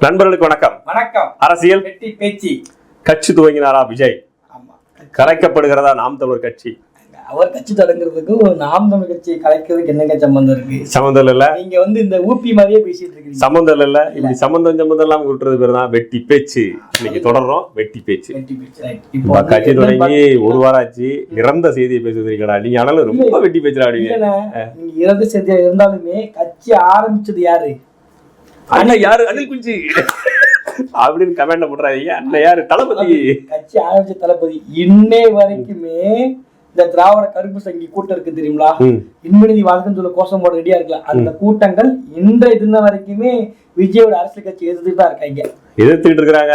நண்பர்களுக்கு வணக்கம். வணக்கம். அரசியல். வெட்டி பேச்சு. கட்சி துவங்கினாரா விஜய்? ஆமா. கலைக்கப்படுகிறதா நாம் தமிழர் கட்சி? அவர் கட்சி தொடங்குறதுக்கும் நாம் தமிழ் கட்சி கலைக்கிறதுக்கு என்னங்க சம்பந்தம் இருக்கு? சம்மந்தம் இல்ல. நீங்க வந்து இந்த ஊப்பி மாதிரியே பேசிட்டு இருக்கீங்க சம்மந்தம் இல்ல. இப்படி சம்மந்தம் சம்மந்தம் எல்லாம் விட்டுறது பேர் தான் வெட்டி பேச்சு. இன்னைக்கு தொடர்றோம் வெட்டி பேச்சு. பேச்சு. இப்போ கட்சி தொடங்கி ஒரு வாரம் ஆச்சு இறந்த செய்தியை பேசுறீங்கடா நீங்க ஆனாலும் ரொம்ப வெட்டி இல்லைண்ணே, நீங்க இறந்து செஞ்ச இருந்தாலுமே கட்சி ஆரம்பிச்சது யாரு? அண்ணன் யாரு? அனில் குஞ்சி. அப்படின்னு கமெண்ட்ல போடுறாங்க அண்ணன் யாரு? தளபதி. கட்சி ஆரம்பிச்ச தளபதி. இன்னை வரைக்குமே இந்த திராவிட கருப்பு சங்கி கூட்டம் இருக்கு தெரியுங்களா? ம். இன்மனிதி வாழ்க்கைன்னு சொல்ல கோஷம் போட ரெடியா இருக்கலாம் அந்த கூட்டங்கள் இன்றைய தினம் வரைக்குமே விஜயோட அரசியல் கட்சி எதிர்த்துட்டு தான் இருக்காங்க. எதிர்த்துட்டு இருக்கிறாங்க.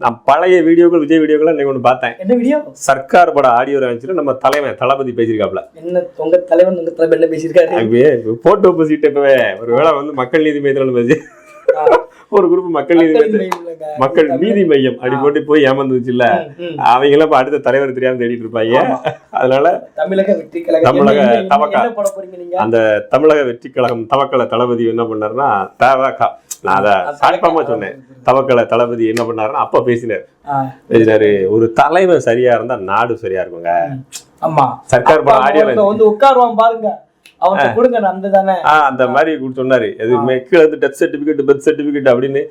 நான் பழைய வீடியோக்கள் விஜய் வீடியோக்கள் இன்னைக்கு ஒன்று பார்த்தேன். என்ன வீடியோ? சர்க்கார் பட ஆடியோ இருந்துச்சு நம்ம தலைவன் தளபதி பேசியிருக்காப்ல என்ன உங்க தலைவன் உங்க தலைவர் என்ன பேசியிருக்காரு? அப்படியே போட்டோ போசிட்டு இப்பவே. ஒருவேளை வந்து மக்கள் நீதி மையத்தில் பேசி ஒரு குரூப் மக்கள் நீதி மக்கள் நீதி மையம். அப்படி போட்டு போய் ஏமாந்துச்சு இல்ல. ம், ம். அவங்க எல்லாம் அடுத்த தலைவர் தெரியாம தேடிட்டு இருப்பாங்க. அதனால தமிழக வெற்றி கழகம். தமிழக தவக்கா. அந்த தமிழக வெற்றி கழகம் தவக்கல தளபதி என்ன பண்ணாருன்னா தவக்கா. நான் அதை சாய்ப்பாமா சொன்னேன். தவக்கல தளபதி என்ன பண்ணாருன்னா அப்ப பேசினார். ஒரு தலைவன் சரியா இருந்தா நாடு சரியா இருக்குங்க. ஆமா. சர்க்கார் படம் ஆடியோ ஒருத்தன் வந்து உட்காருவான் பாருங்க. அந்த தானே. ஆஹ் அந்த மாதிரி சொன்னாரு. அது கீழே வந்து டெத் சர்டிபிகேட் பர்த் சர்டிபிகேட் அப்படின்னு.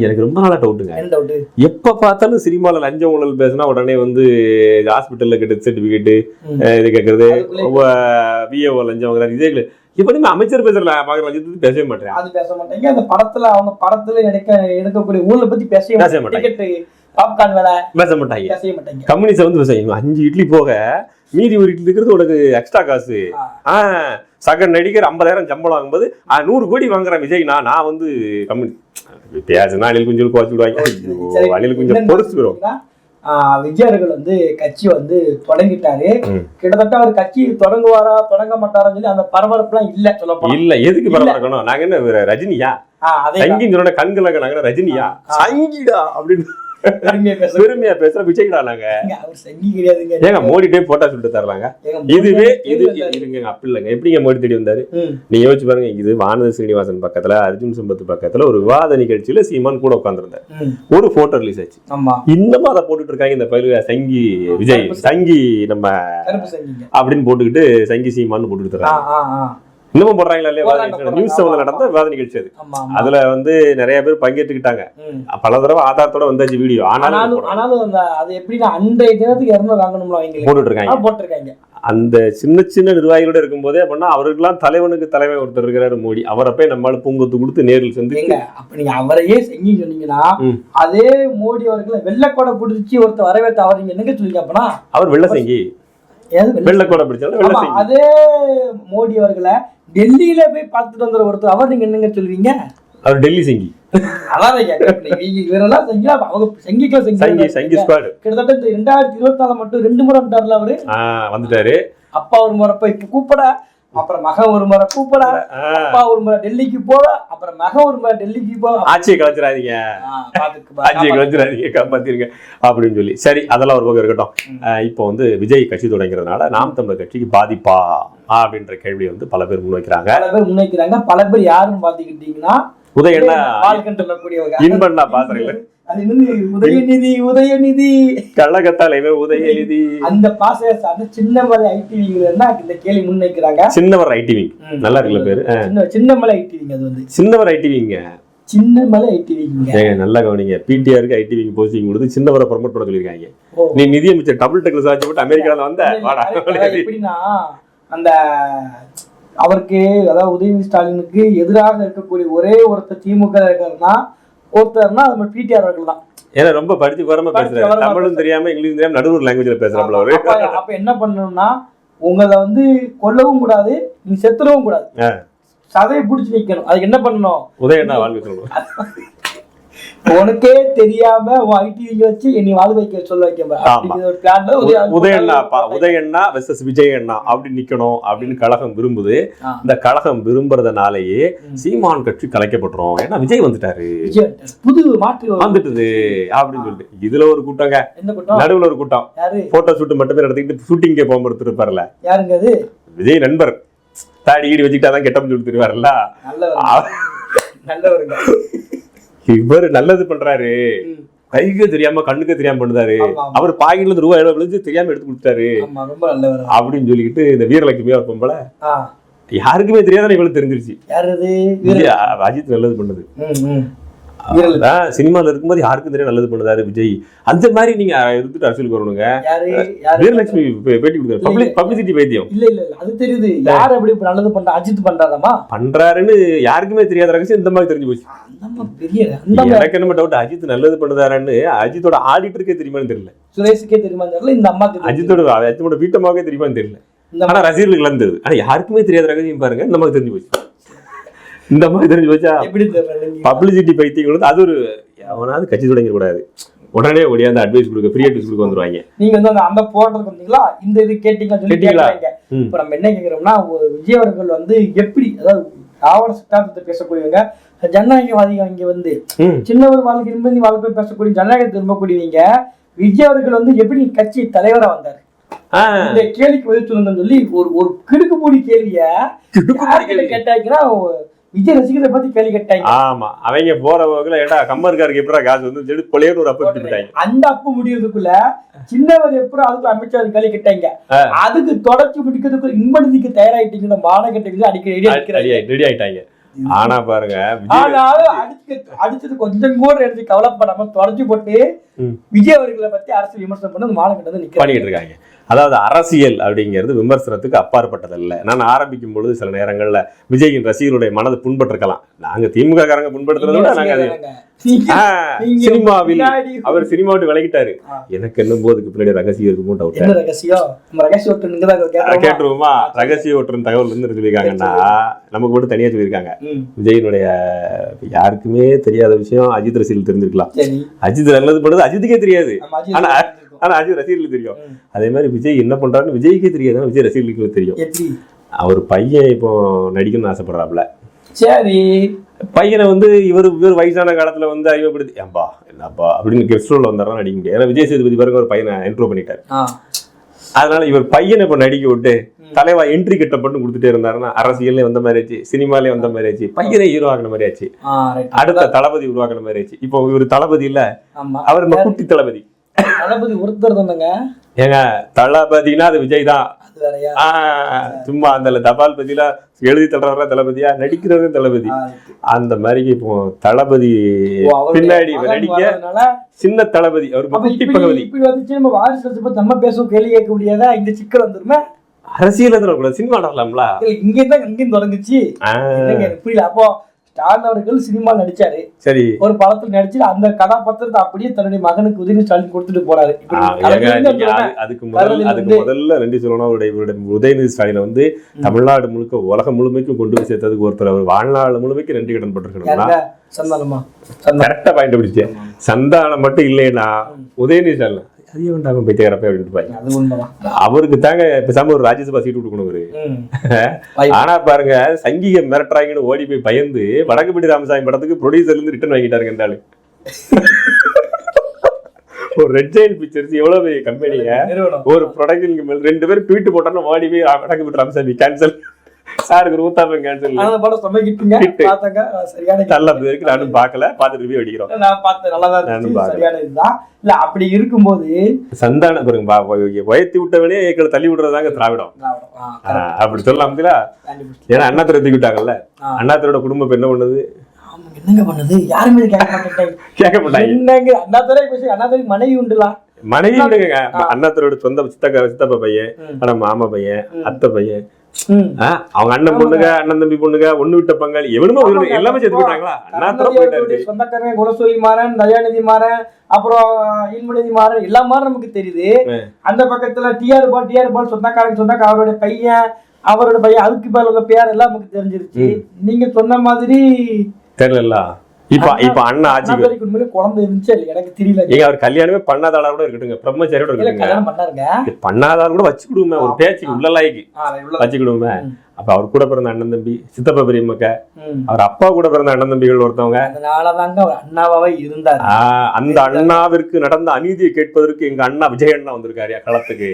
எனக்கு ரொம்ப நாளா டவுட்டுங்க எப்ப பார்த்தாலும் சினிமால லஞ்ச ஊழல் பேசினா உடனே வந்து ஹாஸ்பிட்டல்ல டெத் சர்டிபிகேட். இது கேக்குறது. அதுக்குள்ளே விஏஓ லஞ்சம் இதே. இப்ப நீங்க அமைச்சர் பேசுறல பாக்குற பேசவே மாட்டேன். அது பேச மாட்டாங்க. அந்த படத்துல அவங்க படத்துல எடுக்க எடுக்கக்கூடிய ஊர்ல பத்தி பேசவே மாட்டாங்க. டிக்கெட் பாப்கார்ன் வேலை பேச மாட்டாங்க. பேசவே மாட்டாங்க. கம்யூனிஸ்ட் வந்து பேசுவாங்க அஞ்சு இட்லி போக மீதி ஒரு இட்லி இருக்கிறது உனக்கு எக்ஸ்ட்ரா காசு. ஆ, சக நடிகர் ஐம்பதாயிரம் சம்பளம் வாங்கும்போது நூறு கோடி வாங்குறேன் விஜய். நான் வந்து கம்யூனி பேசுனா அணில் குஞ்சல் குறைச்சு விடுவாங்க. அணில் குஞ்சல் என்னன்னு பொறுத்து வரும் பாத்தீங்கன்னா, ஆ, விஜய் அவர்கள் வந்து கட்சி வந்து தொடங்கிட்டாரு. கிட்டத்தட்ட அவர் கட்சி தொடங்குவாரா தொடங்க மாட்டாரான்னு சொல்லி அந்த பரபரப்புலாம் இல்ல சொல்ல இல்ல எதுக்கு பரவாயில்ல நாங்க என்ன ரஜினியா? அதே சங்கின்னு சொன்ன கண்கள் நாங்க ரஜினியா. சங்கிடா? அப்படின்னு. பெருமையா பேச பெருமையா பேசுற விஜய்டா நாங்க ஏங்க மோடிட்டே போட்டோ சொல்லிட்டு தரலாங்க இதுவே மோடி இது. இருங்க அப்படி இல்லைங்க. எப்படிங்க மோடி தேடி வந்தாரு? நீங்க யோசிச்சு பாருங்க இது வானதி சீனிவாசன் பக்கத்துல அர்ஜுன் சம்பத் பக்கத்துல ஒரு விவாத நிகழ்ச்சியில சீமான் கூட உட்கார்ந்திருந்தார். ம், ஒரு போட்டோ ரிலீஸ் ஆச்சு. இன்னமும் அதை போட்டுட்டு இருக்காங்க இந்த பயில சங்கி விஜய் சங்கி நம்ம அப்படின்னு போட்டுக்கிட்டு சங்கி சீமான்னு போட்டுட்டு ஆ. இன்னமும் போடுறாங்களா இல்லையா நியூஸ். செவன்ல நடந்த விவாத நிகழ்ச்சி அது. அதுல வந்து நிறைய பேர் பங்கேற்றுக்கிட்டாங்க. பல தடவை ஆதாரத்தோட வந்தாச்சு வீடியோ. ஆனாலும் ஆனாலும் அது எப்படின்னா அன்றைய தினத்துக்கு இரநூறு வாங்கணும்ல அவங்களுக்கு. போட்டுட்டு இருக்காங்க போட்டிருக்காங்க. அந்த சின்ன சின்ன நிர்வாகிகளோட இருக்கும்போதே அப்படின்னா அவருக்கெல்லாம் தலைவனுக்கு தலைவன் ஒருத்தர் இருக்கிறாரு மோடி. அவரை போய் நம்மளால பூங்கொத்து கொடுத்து நேரில் சந்திச்சு ஏங்க அப்ப நீங்க அவரையே செஞ்சு சொன்னீங்கன்னா. அதே மோடி அவர்களை வெள்ளக்கோடை பிடிச்சி ஒருத்தர் வரவேற்று அவர் நீங்க என்னங்க சொல்லுங்க அப்பனா? அவர் வெள்ள சங்கி. ஏது வெள்ளை- வெள்ள கூட பிடிச்சாலும் அதே மோடி அவர்களை டெல்லியில போய் பார்த்துட்டு வந்த ஒருத்தர் அவர் நீங்க என்னங்க சொல்லுவீங்க? அவர் டெல்லி சங்கி. அதான் இவரெல்லாம் செஞ்சா அவங்க செங்கிக்கோ சங்கி செங்கி சங்கி ஸ்குவாடு கிட்டத்தட்ட ரெண்டாயிரத்தி இருபத்தி நாலு மட்டும் ரெண்டு முறை வந்துட்டார்ல அவரு. வந்துட்டாரு. அப்பா ஒரு முறை போய் இப்ப கூப்பிட அப்புறம் மகன் ஒரு முறை கூப்பிட அப்பா ஒரு முறை டெல்லிக்கு போக அப்புறம் மகன் ஒரு முறை டெல்லிக்கு போக. ஆட்சியை கலைச்சிடாதீங்க. ஆட்சியை பா- கலைச்சிடாதீங்க காப்பாத்திருங்க அப்படின்னு சொல்லி. சரி அதெல்லாம் ஒரு பக்கம் இருக்கட்டும். இப்போ வந்து விஜய் கட்சி தொடங்கிறதுனால நாம் தமிழர் கட்சிக்கு பாதிப்பா அப்படின்ற கேள்வியை வந்து பல பேர் முன்வைக்கிறாங்க. பல பேர் முன்வைக்கிறாங்க. பல பேர் யாருன்னு பாத்துக்கிட்டீங்கன்னா பாக்குறீங்களா அது வந்து உதயநிதி உதயநிதி கள்ளக்கத்தாலைவே உதயநிதி அந்த பாச அந்த சின்னமலை ஐடிவிங்கிறதுனா இந்த கேள்வி முன்வைக்கிறாங்க? சின்னவர் ஐடிவிங் ம். நல்லா இருக்குல்ல பேரு? சின்ன சின்னமலை ஐடிவிங் அது வந்து. சின்னவர் ஐடிவிங்க சின்னமலை ஐடிவிங்க. ஏங்க நல்லா கவனிங்க. பிடிஆருக்கு ஐடிவிக்கு போஸ்டிங் கொடுத்து சின்னவரை ப்ரமோட் பண்ண சொல்லியிருக்காங்க. நீ நிதியமைச்சர் டபுள் டெக்ல சார்ஜ் போட்டு வந்த? வாடா. எப்படின்னா அந்த அவருக்கு அதாவது உதயநிதி ஸ்டாலினுக்கு எதிராக இருக்கக்கூடிய ஒரே ஒருத்தர் திமுக இருக்காருன்னா ஒருத்தர்னா அது மாதிரி பிடிஆர் அவர்கள் தான். ஏன்னா ரொம்ப படிச்சு வரமா பேசுறாரு. தமிழும் தெரியாம இங்கிலீஷ் தெரியாம நடுவர் லாங்குவேஜ்ல பேசுறாப்ல அவரு. அப்ப என்ன பண்ணணும்னா உங்களை வந்து கொல்லவும் கூடாது நீ செத்துறவும் கூடாது. சதையை பிடிச்சி நிக்கணும். அதுக்கு என்ன பண்ணணும்? உதயண்ணா வாழ்க்கை சொல்லணும் உனக்கே தெரியாம ஐடிவிங்க வச்சு என்னை வாழ் வைக்க சொல்ல வைக்க உதயண்ணா உதயண்ணா வெர்சஸ் விஜய் அண்ணா அப்படி நிக்கணும் அப்படின்னு கழகம் விரும்புது. இந்த கழகம் விரும்புறதுனாலயே. சீமான் கட்சி கலைக்கப்பட்டுரும். ஏன்னா விஜய் வந்துட்டாரு. புது மாற்று வந்துட்டுது அப்படின்னு சொல்லிட்டு. இதுல ஒரு கூட்டங்க. நடுவுல ஒரு கூட்டம். போட்டோ ஷூட் மட்டுமே நடத்திக்கிட்டு ஷூட்டிங்கே போக இருப்பார்ல யாருங்க அது? விஜய் நண்பர். தாடி ஈடு வச்சுக்கிட்டாதான் கெட்டப்னு சொல்லி தருவார்ல. நல்லவர் நல்லவருங்க. இவர் நல்லது பண்றாரு. கைக்கு தெரியாம கண்ணுக்கு தெரியாம பண்ணுதாரு. அவர் பாக்கெட்ல இருந்து ரூபாய் விழுந்து தெரியாம எடுத்து கொடுத்தாரு. அப்படின்னு சொல்லிக்கிட்டு இந்த வீரலட்சுமி ஒரு பொம்பளை. ஆ. யாருக்குமே தெரியாத இவளுக்கு தெரிஞ்சிருச்சு. அஜித் நல்லது பண்ணுது. சினிமால இருக்கும்போது யாருக்கும் தெரியும் நல்லது பண்ணுதாரு விஜய்? அந்த மாதிரி நீங்க இருந்துட்டு அரசியலுக்கு வரணுங்க வீரலட்சுமி பேட்டி பப்ளிக் பப்ளிசிட்டி வைத்தியம் இல்ல இல்ல அது தெரியுது. யார் அப்படி நல்லது பண்றா? அஜித் பண்றாராமா? பண்றாருன்னு யாருக்குமே தெரியாத ரகசியம் இந்த மாதிரி தெரிஞ்சு போச்சு. அம்மா அம்மா எனக்கு என்ன டவுட் அஜித் நல்லது பண்ணுதாரான்னு அஜித்தோட ஆடிட்டருக்கே தெரியுமான்னு தெரியல. சுரேஷுக்கே தெரியுமா தெரியல இந்த தெரியும். அஜித்தோட அஜித்தோட வீட்டம்மாவுக்கே தெரியுமான்னு தெரியல. ஆனா ரசிகர்களுக்கு இழந்தது. ஆனா யாருக்குமே தெரியாத ரகசியம் பாருங்க இந்த மாதிரி தெரிஞ்சு போச்சு. இந்த மாதிரி தெரிஞ்சு போச்சா? பப்ளிசிட்டி பைத்தியங்கள் அது ஒரு எவனாவது கட்சி தொடங்கிட கூடாது. உடனே ஒடியாந்து அட்வைஸ் கொடுக்க ஃப்ரீ அட்வைஸ் கொடுக்க வந்துருவாங்க. நீங்க வந்து அந்த அந்த வந்தீங்களா இந்த இது கேட்டீங்களா சொல்லி. இப்ப நம்ம என்ன கேக்குறோம்னா விஜய் அவர்கள் வந்து எப்படி அதாவது ஆவண சித்தாந்தத்தை பேசக்கூடியவங்க ஜனநாயகவாதிகள் இங்க வந்து. சின்னவர் வாழ்க்கை நிம்மதி வாழ்க்கை பேசக்கூடிய ஜனநாயகத்தை விரும்பக்கூடியவங்க விஜய் அவர்கள் வந்து எப்படி கட்சி தலைவரா வந்தாரு? இந்த கேள்விக்கு பதில் சொல்லுங்கன்னு சொல்லி ஒரு ஒரு கிடுக்குப்பூடி கேள்விய கேட்டாங்கன்னா விஜய் ரசிகரை பத்தி கேள்வி கேட்டாங்க. ஆமா. அவங்க போற போக்குல ஏடா கம்மருக்காருக்கு எப்படா காசு வந்து சொல்லி கொலையோடு ஒரு அப்ப விட்டுட்டாங்க. அந்த அப்பு முடியறதுக்குள்ள சின்னவர் எப்படி அதுக்கு அமைச்சர் கேள்வி கேட்டாங்க. அதுக்கு தொடர்ச்சி முடிக்கிறதுக்கு இன்படுத்திக்கு தயாராயிட்டீங்க மானக்கட்டைக்கு அடிக்கடி ரெடி ஆயிட்டாங்க. ஆனா பாருங்க அடிச்சது கொஞ்சம் கூட எடுத்து கவலைப்படாம தொடர்ச்சி போட்டு. விஜய் அவர்களை பத்தி அரசு விமர்சனம் பண்ணி மானக்கட்டை பண்ணிட்டு நிக்கிறாங்க இருக்காங்க. அதாவது அரசியல் அப்படிங்கிறது விமர்சனத்துக்கு அப்பாற்பட்டதல்ல. நான் ஆரம்பிக்கும் பொழுது சில நேரங்கள்ல விஜயின் ரசிகர்களுடைய மனது புண்பட்டிருக்கலாம். நாங்க திமுக காரங்க புண்படுத்துறத விட நாங்க சினிமாவில் அவர் சினிமா விட்டு விலகிட்டாரு. ஆ. எனக்கு என்னும் போதுக்கு பின்னாடி ரகசியம் இருக்குமோ டவுட் என்ன ரகசியம்? தான் கேட்கறோமா? கேட்டுருவோமா? ரகசிய ஒற்றன் தகவல் இருந்து சொல்லியிருக்காங்கன்னா நமக்கு மட்டும் தனியா சொல்லியிருக்காங்க. விஜயினுடைய யாருக்குமே தெரியாத விஷயம் அஜித் ரசிகர்கள் தெரிஞ்சிருக்கலாம். சரி. அஜித் நல்லது பண்ணுறது அஜித்துக்கே தெரியாது. ஆனா-. ஆனா அஜித் ரசிகர்களுக்கு தெரியும். அதே மாதிரி விஜய் என்ன பண்றாருன்னு விஜய்க்கே தெரியாது. விஜய் ரசிகர்களுக்கு தெரியும். அவர் பையன் இப்போ நடிக்கணும்னு ஆசைப்படுறாப்புல. சரி. பையனை வந்து இவர் இவர் வயசான காலத்துல வந்து அறிமுகப்படுத்தி ஏம்பா என்னப்பா அப்படின்னு கெஸ்ட் ரோல் வந்தாரா நடிக்க முடியாது. ஏன்னா விஜய் சேதுபதி பாருங்க ஒரு பையனை இன்ட்ரோ பண்ணிட்டாரு. அதனால இவர் பையனை இப்ப நடிக்க விட்டு தலைவா என்ட்ரி கட்டப்பட்டு கொடுத்துட்டே இருந்தாருன்னா அரசியல்லே வந்த மாதிரி ஆச்சு சினிமாலே வந்த மாதிரி ஆச்சு பையனை ஹீரோ ஆகின மாதிரி ஆச்சு. அடுத்த தளபதி உருவாக்குன மாதிரி ஆச்சு. இப்போ இவர் தளபதி இல்ல. அவர் குட்டி தளபதி. தளபதி ஒருத்தர் தானங்க. ஏங்க தளபதினா அது விஜய் தான். சும்மா அந்த தபால் பதிலா எழுதி தள்ளுறவரா தளபதியா நடிக்கிறது தளபதி. அந்த மாதிரி இப்போ தளபதி பின்னாடி நடிக்க சின்ன தளபதி அவர் குட்டி பகவதி இப்படி வந்துச்சு நம்ம வாரிசு பத்தி நம்ம பேசுவோம் கேள்வி கேட்க முடியாதா? இந்த சிக்கல் வந்துருமே. அரசியல் கூட சினிமா நடலாம்ல இங்க தான் அங்கேயும் தொடங்குச்சு. புரியல. அப்போ ஸ்டாலின் அவர்கள் சினிமா நடிச்சாரு. சரி. ஒரு படத்துல நடிச்சு அந்த கதாபாத்திரத்தை அப்படியே தன்னுடைய மகனுக்கு உதவி ஸ்டாலின் கொடுத்துட்டு போறாரு. அதுக்கு முதல்ல அதுக்கு முதல்ல நன்றி சொல்லணும். அவருடைய இவருடைய உதயநிதி ஸ்டாலினை வந்து தமிழ்நாடு முழுக்க உலகம் முழுமைக்கும் கொண்டு போய் சேர்த்ததுக்கு ஒருத்தர். அவர் வாழ்நாள் முழுமைக்கு நன்றி கடன் பட்டிருக்கணும்னா யாருங்க சந்தானமா? பாயிண்ட் மட்டும் இல்லைன்னா உதயநிதி ஸ்டாலின் அப்படின்ட்டு அவருக்கு தாங்க பேசாம ஒரு ராஜ்யசபா சீட்டு கொடுக்கணும். ஆனா பாருங்க சங்கிக மிரட்டுறாங்கன்னு ஓடி போய் பயந்து வடக்குப்பட்டி ராமசாமி படத்துக்கு ப்ரொடியூசர்ல இருந்து ரிட்டர்ன் வாங்கிட்டாருங்க இந்த ஆளு. ஒரு ரெட் ஜெயின் பிக்சர்ஸ் எவ்வளவு பெரிய கம்பெனிங்க ஒரு மேல ரெண்டு பேரும் ட்வீட் போட்டாலும் ஓடி போய் வடக்குப்பட்டி ராமசாமி கேன்சல் சாருக்கு கேன்சல் ஆனா அந்த படம் Hit. பார்த்தாங்க சரியான நல்ல பேருக்கு நானும் பார்க்கல. பார்த்துட்டு ரிவ்யூ அடிக்கிறோம். நான் பார்த்தேன் நல்லா தான் இருந்துச்சு. சரியான இதுதான். இல்ல அப்படி இருக்கும்போது சந்தானம் பாருங்க உயர்த்தி விட்டவனே எங்களை தள்ளி விடுறதாங்க திராவிடம். அப்படி கண்டுபிடிச்சிட்டேன். ஏன்னா அண்ணா தூக்கி விட்டாங்கல்ல. அண்ணாத்தரோட குடும்பம் என்ன பண்ணுது? என்னங்க பண்ணுது? யாருமே கேட்க கேட்க மாட்டாங்க. என்னங்க? அண்ணாதுரை பேசி அண்ணாதுரை மனைவி உண்டுலாம் மனைவி அண்ணாத்தரோட சொந்த சித்தக்கா சித்தப்பா பையன். ஆனா மாமா பையன் அத்தை பையன் அவங்க அண்ணன் பொண்ணுங்க அண்ணன் தம்பி பொண்ணுங்க ஒண்ணு விட்ட பங்காளி எவனுமோ எல்லாமே சேர்த்து அவர்களுடைய சொந்தக்காரங்க குலசோலி மாறன் தயாநிதி மாறன் அப்புறம் இல்மநிதி மாறன் எல்லா மாறும் நமக்கு தெரியுது. அந்த பக்கத்துல டிஆர் பால் டிஆர் பால் சொந்தக்காரங்க சொந்தக்கார அவருடைய பையன் அவரோட பையன் அதுக்கு மேல உள்ள பேர் எல்லாம் நமக்கு தெரிஞ்சிருச்சு. நீங்க சொன்ன மாதிரி தெரியல. இப்ப இப்ப அண்ணன் ஆட்சிக்கு உண்மையிலே குழந்தை இருந்துச்சு எனக்கு தெரியல. ஏங்க அவர் கல்யாணமே பண்ணாதாளா கூட இருக்கட்டுங்க பிரம்மச்சாரியோட இருக்கட்டுங்க கல்யாணம் பண்ணாருங்க. இது பண்ணாதால கூட வச்சு கொடுமே ஒரு பேச்சுக்கு உள்ள லாய்க்கு. ஆ, இவ்வளவு- வச்சு கொடுமே ம். அப்ப அவர் கூட பிறந்த அண்ணன் தம்பி சித்தப்பா பெரியம்மக்க. ம். அவர் அப்பா கூட பிறந்த அண்ணன் தம்பிகள் ஒருத்தவங்க. அதனாலதாங்க அவர் அண்ணாவாவே இருந்தார். அந்த அண்ணாவிற்கு நடந்த அநீதியை கேட்பதற்கு எங்க அண்ணா விஜய் அண்ணா வந்திருக்காரு களத்துக்கு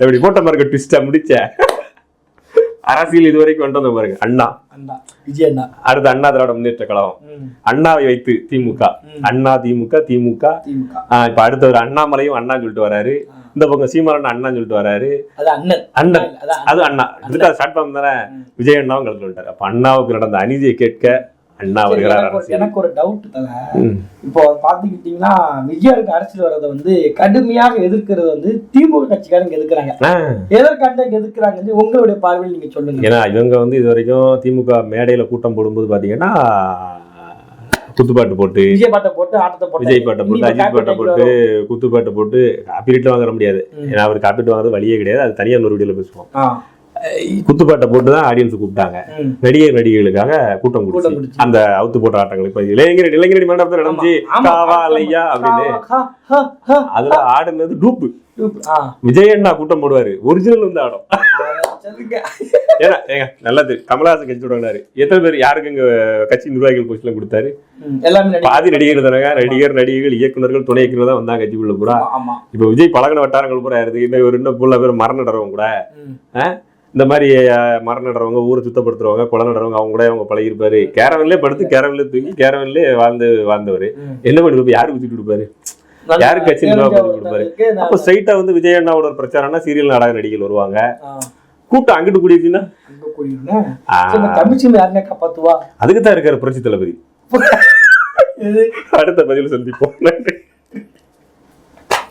எப்படி போட்ட மாதிரி ட்விஸ்டா முடிச்ச? அரசியல் இதுவரைக்கும் வந்துட்டு வந்தோம் பாருங்க அண்ணா. அண்ணா விஜய் அண்ணா. அடுத்து அண்ணா திராவிட முன்னேற்ற கழகம். அண்ணாவை வைத்து திமுக. அண்ணா திமுக திமுக. இப்ப அடுத்தவர் அண்ணாமலையும் அண்ணான்னு சொல்லிட்டு வராரு. இந்த பக்கம் சீமானன் அண்ணான்னு சொல்லிட்டு வராரு. அது அண்ணன். அது அண்ணா. ஸ்டார்ட் பண்ண தானே. விஜய் அண்ணாவும் கலந்து வந்துட்டாரு அப்ப அண்ணாவுக்கு நடந்த அநீதியை கேட்க அண்ணா வருகிறார் எனக்கு ஒரு- டவுட் தல. இப்போ பாத்துக்கிட்டீங்கன்னா விஜயாருக்கு அரசியல் வர்றதை வந்து கடுமையாக எதிர்க்கிறது வந்து திமுக கட்சிக்காரங்க எதிர்க்கிறாங்க. ஆ. எதற்காண்ட எதிர்க்கிறாங்க உங்களுடைய பார்வையில் நீங்க சொல்லுங்க. ஏன்னா இவங்க வந்து இது வரைக்கும் திமுக மேடையில கூட்டம் போடும்போது பாத்தீங்கன்னா குத்துப்பாட்டு போட்டு விஜய் பாட்டை போட்டு ஆட்டத்தை போட்டு விஜய் பாட்டை போட்டு அஜித் பாட்டை போட்டு குத்துப்பாட்டை போட்டு காப்பீட்டு வாங்க முடியாது. ஏன்னா அவர் காப்பீட்டு வாங்குறது வழியே கிடையாது. அது தனியா ஒரு வீடியோல பேசுவோம். குத்துப்பாட்டை போட்டு தான் ஆடியன்ஸ் கூப்பிட்டாங்க. நடிகர் நடிகைகளுக்காக கூட்டம் கொடுத்து. அந்த அவுத்து போட்ட ஆட்டங்கள். இப்ப இளைஞர் இளைஞர் மண்டபத்தில் நடந்துச்சு. ஆமா, காவா அலையா அப்படின்னு. அதுல ஆடுனது டூப்பு. விஜய் அண்ணா கூட்டம் போடுவாரு. ஒரிஜினல் வந்து ஆடும். ஏன்னா ஏங்க நல்லது கமலஹாசன் கட்சி தொடங்கினாரு. எத்தனை பேர் யாருக்கு இங்க கட்சி நிர்வாகிகள் போஸ்ட்லாம் கொடுத்தாரு. பாதி நடிகர்கள் தானங்க. நடிகர் நடிகைகள் இயக்குனர்கள் துணை இயக்குனர் தான் வந்தாங்க கட்சிக்குள்ள பூரா. இப்ப விஜய் பழகின வட்டாரங்கள் பூரா இருக்கு. இன்னும் ஒரு இன்னும் புள்ள பேர் மரம் நடுறவங்க கூட. இந்த மாதிரி மரம் நடுறவங்க ஊரை சுத்தப்படுத்துறவங்க குளம் நடுறவங்க அவங்க கூட அவங்க பழகிருப்பாரு. கேரவன்லேயே படுத்து கேரவன்லேயே தூங்கி கேரவன்லேயே வாழ்ந்து வாழ்ந்தவர். என்ன பண்ணி யாருக்கு ஊத்திட்டு கொடுப்பாரு யாருக்கு கட்சி கொடுப்பாரு? அப்ப ஸ்ட்ரைட்டா வந்து விஜய் அண்ணாவோட ஒரு பிரச்சாரம்னா சீரியல் நாடக நடிகைகள் வருவாங்க. கூட்டம் அங்கிட்டு கூடிடுச்சுன்னா? அதுக்கு தான் இருக்காரு புரட்சி தளபதி. அடுத்த பதிவில் சந்திப்போம். நன்றி.